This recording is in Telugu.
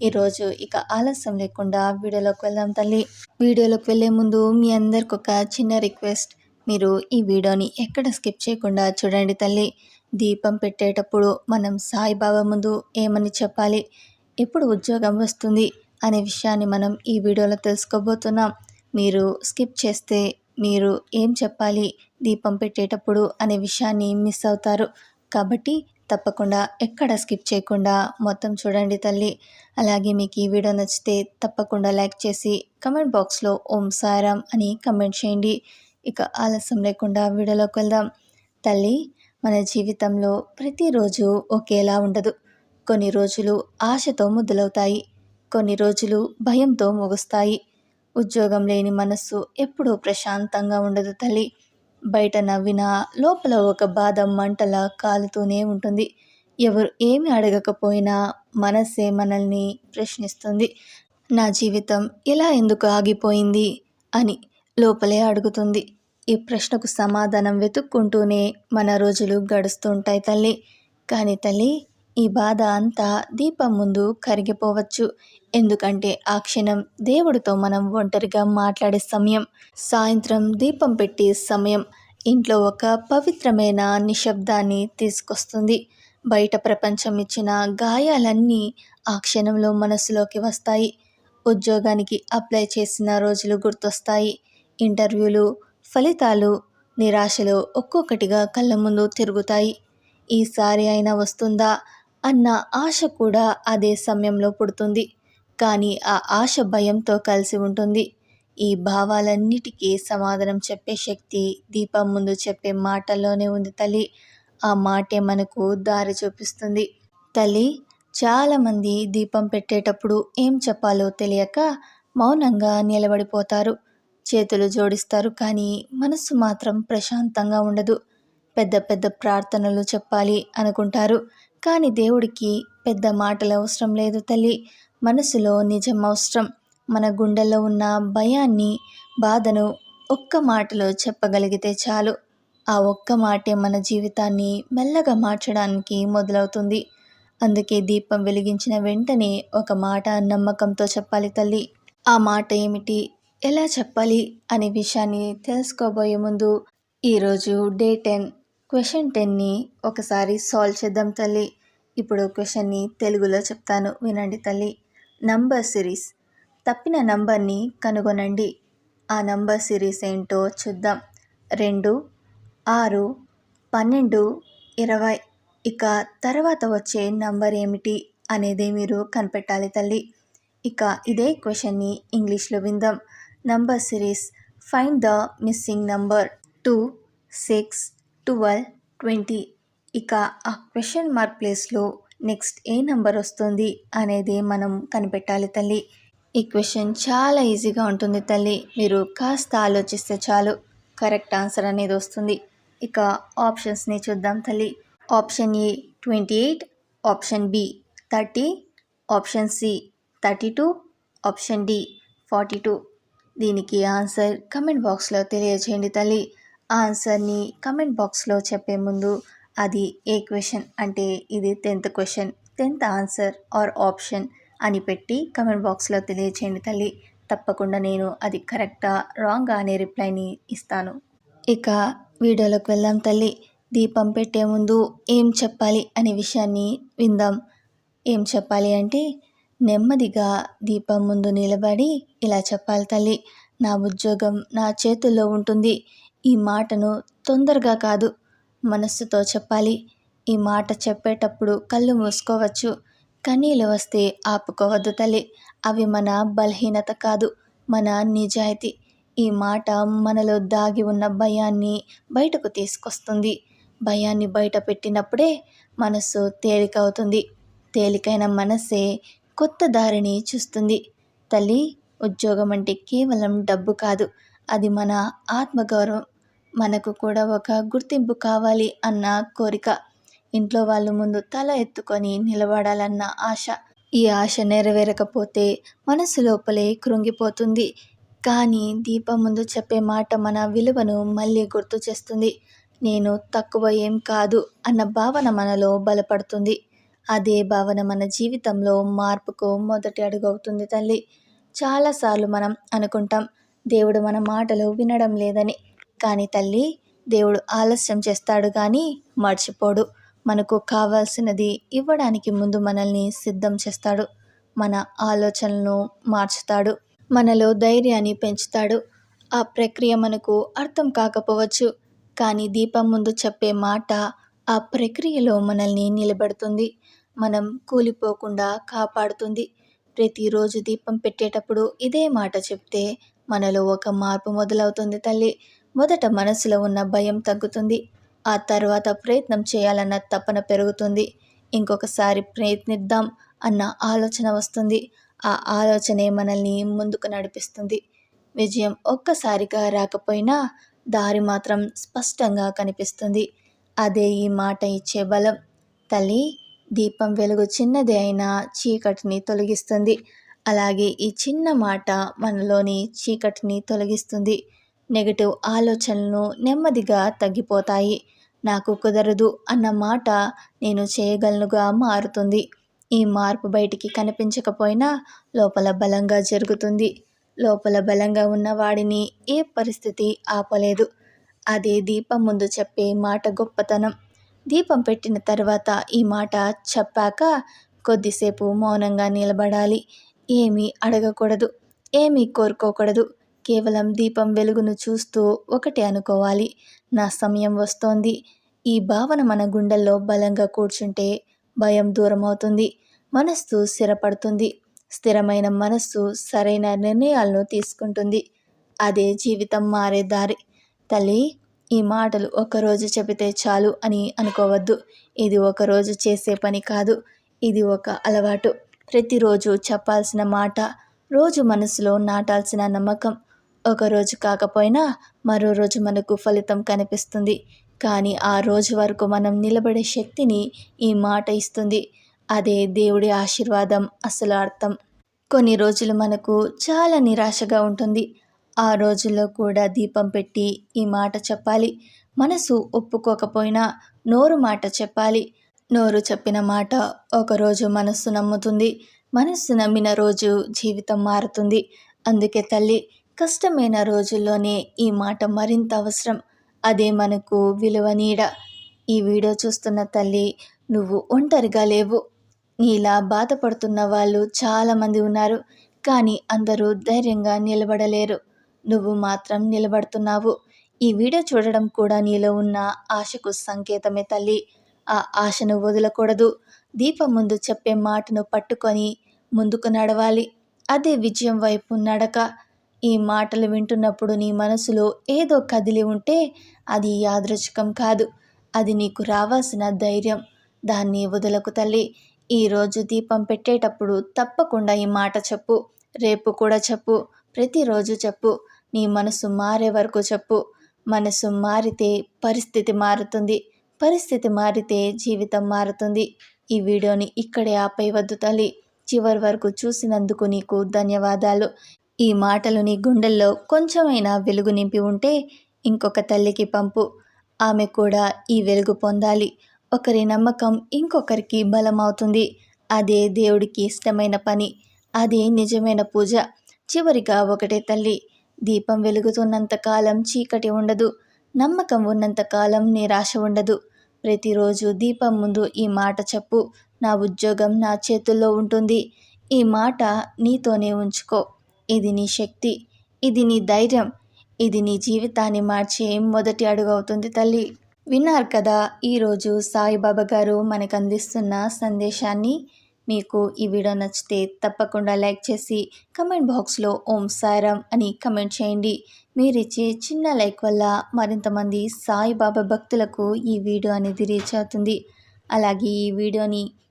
ఈరోజు ఇక ఆలస్యం లేకుండా వీడియోలోకి వెళ్దాం తల్లి. వీడియోలోకి వెళ్ళే ముందు మీ అందరికి ఒక చిన్న రిక్వెస్ట్. మీరు ఈ వీడియోని ఎక్కడ స్కిప్ చేయకుండా చూడండి తల్లి. దీపం పెట్టేటప్పుడు మనం సాయిబాబా ముందు ఏమని చెప్పాలి? ఎప్పుడు ఉద్యోగం వస్తుంది అనే విషయాన్ని మనం ఈ వీడియోలో తెలుసుకోబోతున్నాం. మీరు స్కిప్ చేస్తే మీరు ఏం చెప్పాలి? దీపం పెట్టేటప్పుడు అనే విషయాన్ని మిస్ అవుతారు. కాబట్టి తప్పకుండా ఎక్కడ స్కిప్ చేయకుండా మొత్తం చూడండి తల్లి. అలాగే మీకు ఈ వీడియో నచ్చితే తప్పకుండా లైక్ చేసి కమెంట్ బాక్స్లో ఓం సారాం అని కమెంట్ చేయండి. ఇక ఆలస్యం లేకుండా వీడియోలోకి వెళ్దాం. తల్లి మన జీవితంలో ప్రతిరోజు ఒకేలా ఉండదు. కొన్ని రోజులు ఆశతో మొదలవుతాయి కొన్ని రోజులు భయంతో ముగుస్తాయి. ఉద్యోగం లేని మనస్సు ఎప్పుడూ ప్రశాంతంగా ఉండదు తల్లి. బయట నవ్వినా లోపల ఒక బాధ మంటలా కాలుతూనే ఉంటుంది. ఎవరు ఏమి అడగకపోయినా మనసే మనల్ని ప్రశ్నిస్తుంది. నా జీవితం ఇలా ఎందుకు ఆగిపోయింది అని లోపలే అడుగుతుంది. ఈ ప్రశ్నకు సమాధానం వెతుక్కుంటూనే మన రోజులు గడుస్తుంటాయి తల్లి. కానీ తల్లి ఈ బాధ అంతా దీపం ముందు కరిగిపోవచ్చు. ఎందుకంటే ఆ క్షణం దేవుడితో మనం ఒంటరిగా మాట్లాడే సమయం. సాయంత్రం దీపం పెట్టే సమయం. ఇంట్లో ఒక పవిత్రమైన నిశ్శబ్దాన్ని తీసుకొస్తుంది. బయట ప్రపంచం ఇచ్చిన గాయాలన్నీ ఆ క్షణంలో మనసులోకి వస్తాయి. ఉద్యోగానికి అప్లై చేసిన రోజులు గుర్తొస్తాయి. ఇంటర్వ్యూలు ఫలితాలు నిరాశలు ఒక్కొక్కటిగా కళ్ళ ముందు తిరుగుతాయి. ఈసారి అయినా వస్తుందా? అన్న ఆశ కూడా అదే సమయంలో పుడుతుంది. కానీ ఆ ఆశ భయంతో కలిసి ఉంటుంది. ఈ భావాలన్నిటికీ సమాధానం చెప్పే శక్తి దీపం ముందు చెప్పే మాటల్లోనే ఉంది తల్లి. ఆ మాటే మనకు దారి చూపిస్తుంది. తల్లి చాలామంది దీపం పెట్టేటప్పుడు ఏం చెప్పాలో తెలియక మౌనంగా నిలబడిపోతారు. చేతులు జోడిస్తారు కానీ మనస్సు మాత్రం ప్రశాంతంగా ఉండదు. పెద్ద పెద్ద ప్రార్థనలు చెప్పాలి అనుకుంటారు. కానీ దేవుడికి పెద్ద మాటలు అవసరం లేదు తల్లి. మనసులో నిజం అవసరం. మన గుండెల్లో ఉన్న భయాన్ని బాధను ఒక్క మాటలో చెప్పగలిగితే చాలు. ఆ ఒక్క మాటే మన జీవితాన్ని మెల్లగా మార్చడానికి మొదలవుతుంది. అందుకే దీపం వెలిగించిన వెంటనే ఒక మాట నమ్మకంతో చెప్పాలి తల్లి. ఆ మాట ఏమిటి? ఎలా చెప్పాలి? అనే విషయాన్ని తెలుసుకోబోయే ముందు ఈరోజు డే టెన్ క్వశ్చన్ టెన్ని ఒకసారి సాల్వ్ చేద్దాం తల్లి. ఇప్పుడు క్వశ్చన్ని తెలుగులో చెప్తాను. వినండి తల్లి. Number series. తప్పిన నంబర్ని కనుగొనండి. ఆ నంబర్ సిరీస్ ఏంటో చూద్దాం. రెండు ఆరు పన్నెండు ఇరవై. ఇక తర్వాత వచ్చే నంబర్ ఏమిటి అనేది మీరు కనిపెట్టాలి తల్లి. ఇక ఇదే క్వశ్చన్ని ఇంగ్లీష్లో విందాం. Number series. Find the missing number. Two six twelve twenty. ఇక ఆ క్వశ్చన్ మార్క్ ప్లేస్లో నెక్స్ట్ ఏ నంబర్ వస్తుంది అనేది మనం కనిపెట్టాలి తల్లి. ఈ క్వశ్చన్ చాలా ఈజీగా ఉంటుంది తల్లి. మీరు కాస్త ఆలోచిస్తే చాలు. కరెక్ట్ ఆన్సర్ అనేది వస్తుంది. ఇక ఆప్షన్స్ని చూద్దాం తల్లి. Option A twenty eight option B thirty option C thirty two option D forty two. దీనికి ఆన్సర్ కమెంట్ బాక్స్లో తెలియజేయండి తల్లి. ఆన్సర్ని కమెంట్ బాక్స్లో చెప్పే ముందు అది ఏ క్వశ్చన్ అంటే ఇది tenth question tenth answer or option అని పెట్టి కమెంట్ బాక్స్లో తెలియచేయండి తల్లి. తప్పకుండా నేను అది కరెక్టా రాంగా అనే రిప్లైని ఇస్తాను. ఇక వీడియోలోకి వెళ్దాం తల్లి. దీపం పెట్టే ముందు ఏం చెప్పాలి అనే విషయాన్ని విందాం. ఏం చెప్పాలి అంటే నెమ్మదిగా దీపం ముందు నిలబడి ఇలా చెప్పాలి తల్లి. నా ఉద్యోగం నా చేతుల్లో ఉంటుంది. ఈ మాటను తొందరగా కాదు మనస్సుతో చెప్పాలి. ఈ మాట చెప్పేటప్పుడు కళ్ళు మూసుకోవచ్చు. కన్నీళ్ళు వస్తే ఆపుకోవద్దు తల్లి. అవి మన బలహీనత కాదు మన నిజాయితీ. ఈ మాట మనలో దాగి ఉన్న భయాన్ని బయటకు తీసుకొస్తుంది. భయాన్ని బయట పెట్టినప్పుడే మనస్సు తేలికవుతుంది. తేలికైన మనస్సే కొత్త దారిని చూస్తుంది. తల్లి ఉద్యోగం అంటే కేవలం డబ్బు కాదు. అది మన ఆత్మగౌరవం. మనకు కూడా ఒక గుర్తింపు కావాలి అన్న కోరిక. ఇంట్లో వాళ్ళ ముందు తల ఎత్తుకొని నిలబడాలన్న ఆశ. ఈ ఆశ నెరవేరకపోతే మనసు లోపలే కృంగిపోతుంది. కానీ దీపం ముందు చెప్పే మాట మన విలువను మళ్ళీ గుర్తు చేస్తుంది. నేను తక్కువ ఏం కాదు అన్న భావన మనలో బలపడుతుంది. అదే భావన మన జీవితంలో మార్పుకు మొదటి అడుగు అవుతుంది తల్లి చాలాసార్లు మనం అనుకుంటాం దేవుడు మన మాటలు వినడం లేదని. కానీ తల్లి దేవుడు ఆలస్యం చేస్తాడు కానీ మర్చిపోడు. మనకు కావాల్సినది ఇవ్వడానికి ముందు మనల్ని సిద్ధం చేస్తాడు. మన ఆలోచనలను మార్చుతాడు. మనలో ధైర్యాన్ని పెంచుతాడు. ఆ ప్రక్రియ మనకు అర్థం కాకపోవచ్చు కానీ దీపం ముందు చెప్పే మాట ఆ ప్రక్రియలో మనల్ని నిలబెడుతుంది. మనం కూలిపోకుండా కాపాడుతుంది. ప్రతిరోజు దీపం పెట్టేటప్పుడు ఇదే మాట చెప్తే మనలో ఒక మార్పు మొదలవుతుంది తల్లి. మొదట మనసులో ఉన్న భయం తగ్గుతుంది. ఆ తర్వాత ప్రయత్నం చేయాలన్న తపన పెరుగుతుంది. ఇంకొకసారి ప్రయత్నిద్దాం అన్న ఆలోచన వస్తుంది. ఆ ఆలోచనే మనల్ని ముందుకు నడిపిస్తుంది. విజయం ఒక్కసారిగా రాకపోయినా దారి మాత్రం స్పష్టంగా కనిపిస్తుంది. అదే ఈ మాట ఇచ్చే బలం. తల్లి దీపం వెలుగు చిన్నది అయినా చీకటిని తొలగిస్తుంది. అలాగే ఈ చిన్న మాట మనలోని చీకటిని తొలగిస్తుంది. నెగటివ్ ఆలోచనలు నెమ్మదిగా తగ్గిపోతాయి. నాకు కుదరదు అన్న మాట నేను చేయగలనుగా మారుతుంది. ఈ మార్పు బయటికి కనిపించకపోయినా లోపల బలంగా జరుగుతుంది. లోపల బలంగా ఉన్నవాడిని ఏ పరిస్థితి ఆపలేదు. అదే దీపం ముందు చెప్పే మాట గొప్పతనం. దీపం పెట్టిన తర్వాత ఈ మాట చెప్పాక కొద్దిసేపు మౌనంగా నిలబడాలి. ఏమీ అడగకూడదు. ఏమీ కోరుకోకూడదు. కేవలం దీపం వెలుగును చూస్తూ ఒకటి అనుకోవాలి. నా సమయం వస్తోంది. ఈ భావన మన గుండెల్లో బలంగా కూర్చుంటే భయం దూరం అవుతుంది మనస్సు స్థిరపడుతుంది. స్థిరమైన మనస్సు సరైన నిర్ణయాలను తీసుకుంటుంది. అదే జీవితం మారే దారి. తల్లి ఈ మాటలు ఒకరోజు చెబితే చాలు అని అనుకోవద్దు. ఇది ఒకరోజు చేసే పని కాదు. ఇది ఒక అలవాటు. ప్రతిరోజు చెప్పాల్సిన మాట రోజు మనసులో నాటాల్సిన నమ్మకం ఒకరోజు కాకపోయినా మరో రోజు మనకు ఫలితం కనిపిస్తుంది. కానీ ఆ రోజు వరకు మనం నిలబడే శక్తిని ఈ మాట ఇస్తుంది. అదే దేవుడి ఆశీర్వాదం అసలు అర్థం. కొన్ని రోజులు మనకు చాలా నిరాశగా ఉంటుంది. ఆ రోజుల్లో కూడా దీపం పెట్టి ఈ మాట చెప్పాలి. మనసు ఒప్పుకోకపోయినా నోరు మాట చెప్పాలి. నోరు చెప్పిన మాట ఒకరోజు మనస్సు నమ్ముతుంది. మనస్సు నమ్మిన రోజు జీవితం మారుతుంది. అందుకే తల్లి కష్టమైన రోజుల్లోనే ఈ మాట మరింత అవసరం. అదే మనకు విలువ నీడ. ఈ వీడియో చూస్తున్న తల్లి నువ్వు ఒంటరిగా లేవు. నీలా బాధపడుతున్న వాళ్ళు చాలామంది ఉన్నారు కానీ అందరూ ధైర్యంగా నిలబడలేరు. నువ్వు మాత్రం నిలబడుతున్నావు. ఈ వీడియో చూడడం కూడా నీలో ఉన్న ఆశకు సంకేతమే తల్లి. ఆ ఆశను వదలకూడదు. దీపం ముందు చెప్పే మాటను పట్టుకొని ముందుకు నడవాలి. అదే విజయం వైపు నడక. ఈ మాటలు వింటున్నప్పుడు నీ మనసులో ఏదో కదిలి ఉంటే అది యాదృచ్ఛికం కాదు. అది నీకు రావాల్సిన ధైర్యం. దాన్ని వదలకు తల్లి. ఈరోజు దీపం పెట్టేటప్పుడు తప్పకుండా ఈ మాట చెప్పు. రేపు కూడా చెప్పు. ప్రతిరోజు చెప్పు. నీ మనసు మారే వరకు చెప్పు. మనసు మారితే పరిస్థితి మారుతుంది. పరిస్థితి మారితే జీవితం మారుతుంది. ఈ వీడియోని ఇక్కడే ఆపై వద్దు తల్లి. చివరి వరకు చూసినందుకు నీకు ధన్యవాదాలు. ఈ మాటలు నీ గుండెల్లో కొంచెమైనా వెలుగు నింపి ఉంటే ఇంకొక తల్లికి పంపు. ఆమె కూడా ఈ వెలుగు పొందాలి. ఒకరి నమ్మకం ఇంకొకరికి బలం అవుతుంది అదే దేవుడికి ఇష్టమైన పని. అదే నిజమైన పూజ. చివరిగా ఒకటే తల్లి. దీపం వెలుగుతున్నంతకాలం చీకటి ఉండదు. నమ్మకం ఉన్నంతకాలం నిరాశ ఉండదు. ప్రతిరోజు దీపం ముందు ఈ మాట చెప్పు. నా ఉద్యోగం నా చేతుల్లో ఉంటుంది. ఈ మాట నీతోనే ఉంచుకో. ఇది నీ శక్తి ఇది నీ ధైర్యం ఇది నీ జీవితాన్ని మార్చే మొదటి అడుగు అవుతుంది తల్లి. విన్నారు కదా ఈరోజు సాయిబాబా గారు మనకు అందిస్తున్న సందేశాన్ని. మీకు ఈ వీడియో నచ్చితే తప్పకుండా లైక్ చేసి కమెంట్ బాక్స్లో ఓం సాయిరామ్ అని కమెంట్ చేయండి. మీరిచ్చే చిన్న లైక్ వల్ల మరింతమంది సాయిబాబా భక్తులకు ఈ వీడియో అనేది రీచ్ అవుతుంది. అలాగే ఈ వీడియోని